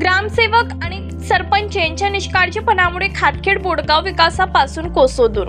ग्रामसेवक आणि सरपंच यांच्या निष्काळजीपणामुळे खातखेड बोडगाव विकासापासून कोसो दूर.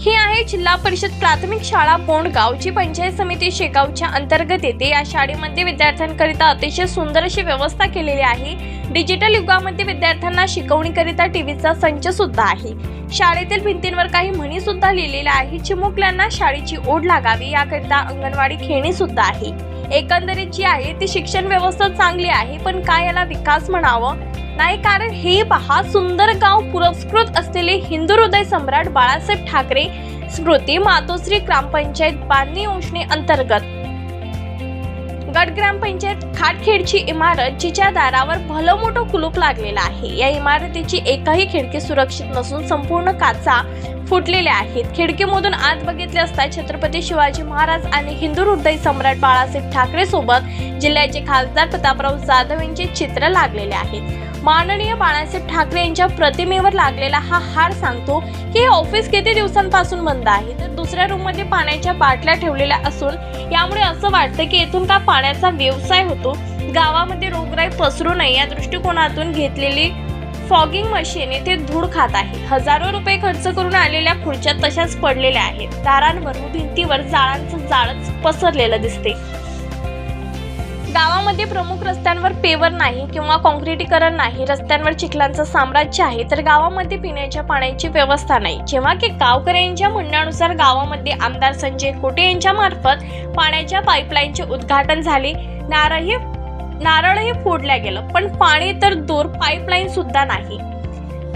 ही आहे जिल्हा परिषद प्राथमिक शाळा बोंडगाव जी पंचायत समिती शेगावच्या अंतर्गत येते. या शाळेमध्ये विद्यार्थ्यांकरिता अतिशय सुंदर अशी व्यवस्था केलेली आहे. डिजिटल युगामध्ये विद्यार्थ्यांना शिकवणीकरिता टीव्हीचा संच सुद्धा आहे. शाळेतील भिंतींवर काही म्हणी सुद्धा लिहिलेल्या आहे चिमुकल्यांना शाळेची ओढ लागावी याकरिता अंगणवाडी खेळणी सुद्धा आहे. एकंदरीत जी आहे ती शिक्षण व्यवस्था चांगली आहे पण काय याला विकास म्हणावं? नाही कारण हे पहा सुंदर गाव पुरस्कृत असलेले हिंदू हृदय सम्राट बाळासाहेब ठाकरे स्मृती मातोश्री ग्रामपंचायत बांधणी योजने अंतर्गत. गट ग्रामपंचायत खाटखेडची इमारत जिच्या दारावर भलं मोठं कुलूप लागलेलं आहे. या इमारतीची एकही खिडकी सुरक्षित नसून संपूर्ण काचा फुटलेल्या आहेत. खिडकीमधून आत बघितले असता छत्रपती शिवाजी महाराज आणि हिंदू हृदय सम्राट बाळासाहेब ठाकरे सोबत जिल्ह्याचे खासदार प्रतापराव जाधव यांचे चित्र लागलेले आहेत माननीय बाळासाहेब ठाकरे यांच्या प्रतिमेवर लागलेला हा हार सांगतो की हे ऑफिस किती दिवसांपासून बंद आहे? तर दुसऱ्या रूममध्ये पाण्याच्या बाटल्या ठेवलेल्या असून यामुळे असं वाटतं की येथून का पाण्याचा व्यवसाय होतो? गावामध्ये रोगराई पसरू नये या दृष्टिकोनातून घेतलेली फॉगिंग मशीन येथे धूळ खात आहे. हजारो रुपये खर्च करून आलेल्या खुर्च्या तशाच पडलेल्या आहेत. दारांवर भिंतीवर जाळांचं जाळच पसरलेलं दिसते. गावामध्ये प्रमुख रस्त्यांवर पेवर नाही किंवा कॉन्क्रिटीकरण नाही रस्त्यांवर चिखलांचं साम्राज्य आहे तर गावामध्ये पिण्याच्या पाण्याची व्यवस्था नाही. जेव्हा की गावकऱ्यांच्या म्हणण्यानुसार गावामध्ये आमदार संजय कोटे यांच्या मार्फत पाण्याच्या पाईपलाईनचे उद्घाटन झाले. नारळही नारळही फोडल्या गेलं पण पाणी तर दूर पाईपलाईन सुद्धा नाही.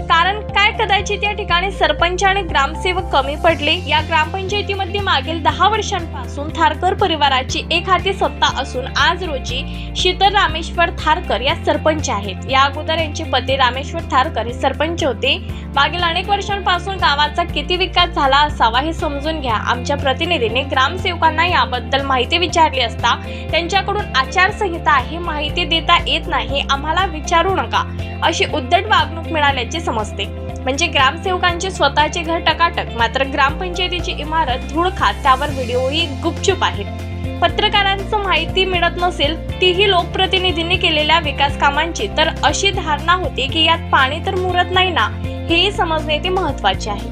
कारण काय कदाचित या ठिकाणी सरपंच आणि ग्रामसेवक कमी पडले? या ग्रामपंचायतीमध्ये मागील दहा वर्षांपासून थारकर परिवाराची एक हाती सत्ता असून आज रोजी शीतल रामेश्वर थारकर या सरपंच आहेत. या अगोदर यांचे पती रामेश्वर थारकर हे सरपंच होते. मागील अनेक वर्षांपासून गावाचा किती विकास झाला असावा हे समजून घ्या. आमच्या प्रतिनिधीने ग्रामसेवकांना याबद्दल माहिती विचारली असता त्यांच्याकडून आचारसंहिता ही माहिती देता येत नाही आम्हाला विचारू नका. अशी उद्धट वागणूक मिळाल्याचे समजते. म्हणजे ग्रामसेवकांचे स्वतःचे घर टकाटक मात्र ग्रामपंचायतीची इमारत धूळ खात त्यावर व्हिडिओही गुपचूप आहेत पत्रकारांचं माहिती मिळत नसेल तीही लोकप्रतिनिधींनी केलेल्या विकास कामांची तर अशी धारणा होती की यात पाणी तर मुरत नाही ना हेही समजणे ते महत्त्वाचे आहे.